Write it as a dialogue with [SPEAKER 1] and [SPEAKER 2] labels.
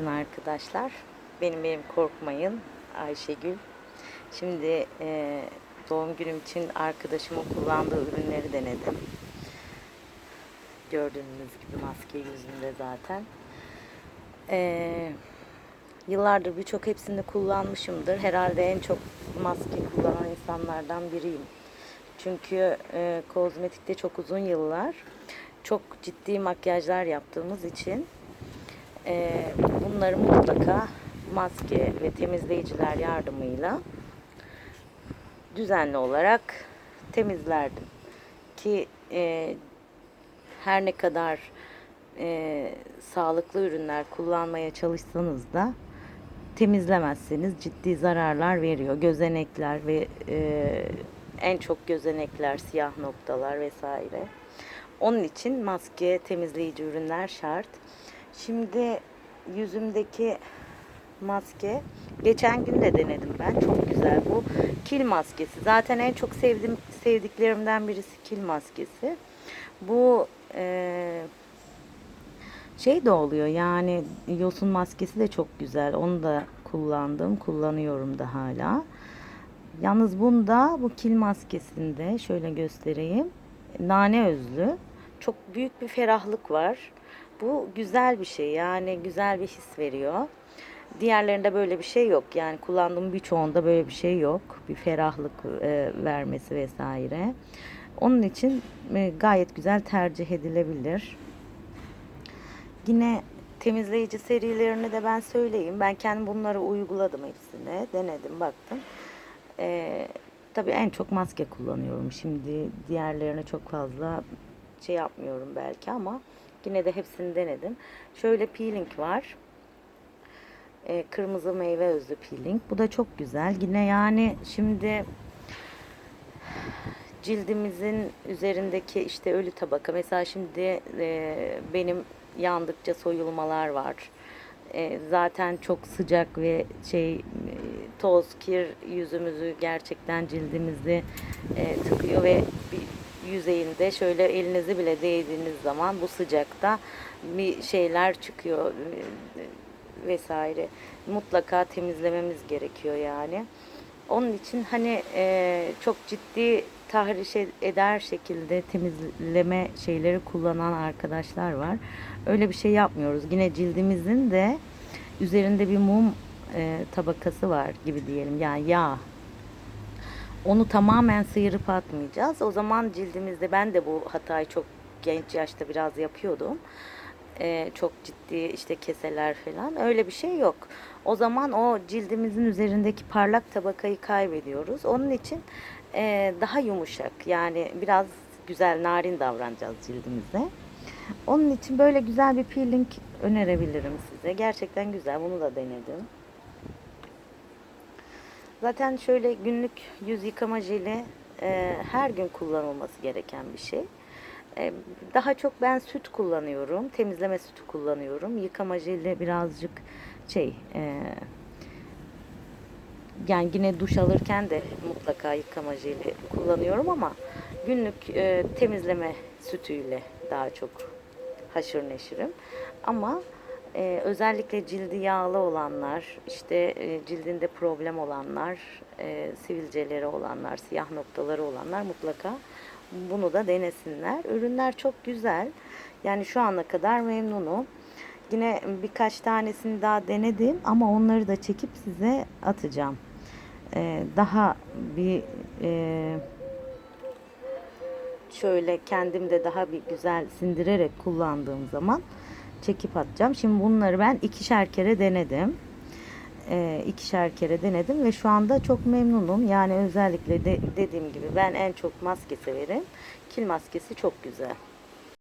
[SPEAKER 1] Günaydın arkadaşlar. Benim benim korkmayın Ayşegül. Şimdi e, doğum günüm için arkadaşımın kullandığı ürünleri denedim. Gördüğünüz gibi maske yüzünde zaten. E, yıllardır birçok hepsini kullanmışımdır. Herhalde en çok maske kullanan insanlardan biriyim. Çünkü e, kozmetikte çok uzun yıllar çok ciddi makyajlar yaptığımız için e, bunları mutlaka maske ve temizleyiciler yardımıyla düzenli olarak temizlerdim. Ki e, her ne kadar e, sağlıklı ürünler kullanmaya çalışsanız da temizlemezseniz ciddi zararlar veriyor. Gözenekler ve e, en çok gözenekler, siyah noktalar vesaire. Onun için maske, temizleyici ürünler şart. Şimdi yüzümdeki maske geçen gün de denedim ben. Çok güzel bu kil maskesi. Zaten en çok sevdiğim sevdiklerimden birisi kil maskesi. Bu e, şey de oluyor yani yosun maskesi de çok güzel. Onu da kullandım. Kullanıyorum da hala. Yalnız bunda bu kil maskesinde şöyle göstereyim. Nane özlü. Çok büyük bir ferahlık var. Bu güzel bir şey yani güzel bir his veriyor. Diğerlerinde böyle bir şey yok. Yani kullandığım birçoğunda böyle bir şey yok. Bir ferahlık e, vermesi vesaire. Onun için e, gayet güzel tercih edilebilir. Yine temizleyici serilerini de ben söyleyeyim. Ben kendim bunları uyguladım hepsine. Denedim, baktım. Ee, tabii en çok maske kullanıyorum. Şimdi diğerlerine çok fazla şey yapmıyorum belki ama yine de hepsini denedim. Şöyle peeling var. Ee, kırmızı meyve özlü peeling. Bu da çok güzel. Yine yani şimdi cildimizin üzerindeki işte ölü tabaka. Mesela şimdi e, benim yandıkça soyulmalar var. E, zaten çok sıcak ve şey e, toz, kir yüzümüzü gerçekten cildimizi e, tıkıyor ve bir yüzeyinde şöyle elinizi bile değdiğiniz zaman bu sıcakta bir şeyler çıkıyor e, vesaire. Mutlaka temizlememiz gerekiyor yani. Onun için hani e, çok ciddi tahriş ed- eder şekilde temizleme şeyleri kullanan arkadaşlar var. Öyle bir şey yapmıyoruz. Yine cildimizin de üzerinde bir mum e, tabakası var gibi diyelim. Yani yağ. Onu tamamen sıyırıp atmayacağız. O zaman cildimizde ben de bu hatayı çok genç yaşta biraz yapıyordum. Ee, çok ciddi işte keseler falan öyle bir şey yok. O zaman o cildimizin üzerindeki parlak tabakayı kaybediyoruz. Onun için e, daha yumuşak yani biraz güzel narin davranacağız cildimize. Onun için böyle güzel bir peeling önerebilirim size. Gerçekten güzel. Bunu da denedim. Zaten şöyle günlük yüz yıkama jeli e, her gün kullanılması gereken bir şey. E, daha çok ben süt kullanıyorum. Temizleme sütü kullanıyorum. Yıkama jeli birazcık şey e, yani yine duş alırken de mutlaka yıkama jeli kullanıyorum ama günlük e, temizleme sütüyle daha çok haşır neşirim. Ama e, özellikle cildi yağlı olanlar, işte e, cildinde problem olanlar, e, sivilceleri olanlar, siyah noktaları olanlar mutlaka bunu da denesinler. Ürünler çok güzel. Yani şu ana kadar memnunum. Yine birkaç tanesini daha denedim ama onları da çekip size atacağım. Ee, daha bir e, şöyle kendim de daha bir güzel sindirerek kullandığım zaman çekip atacağım. Şimdi bunları ben ikişer kere denedim. Ee, ikişer kere denedim ve şu anda çok memnunum. Yani özellikle de, dediğim gibi ben en çok maske severim. Kil maskesi çok güzel.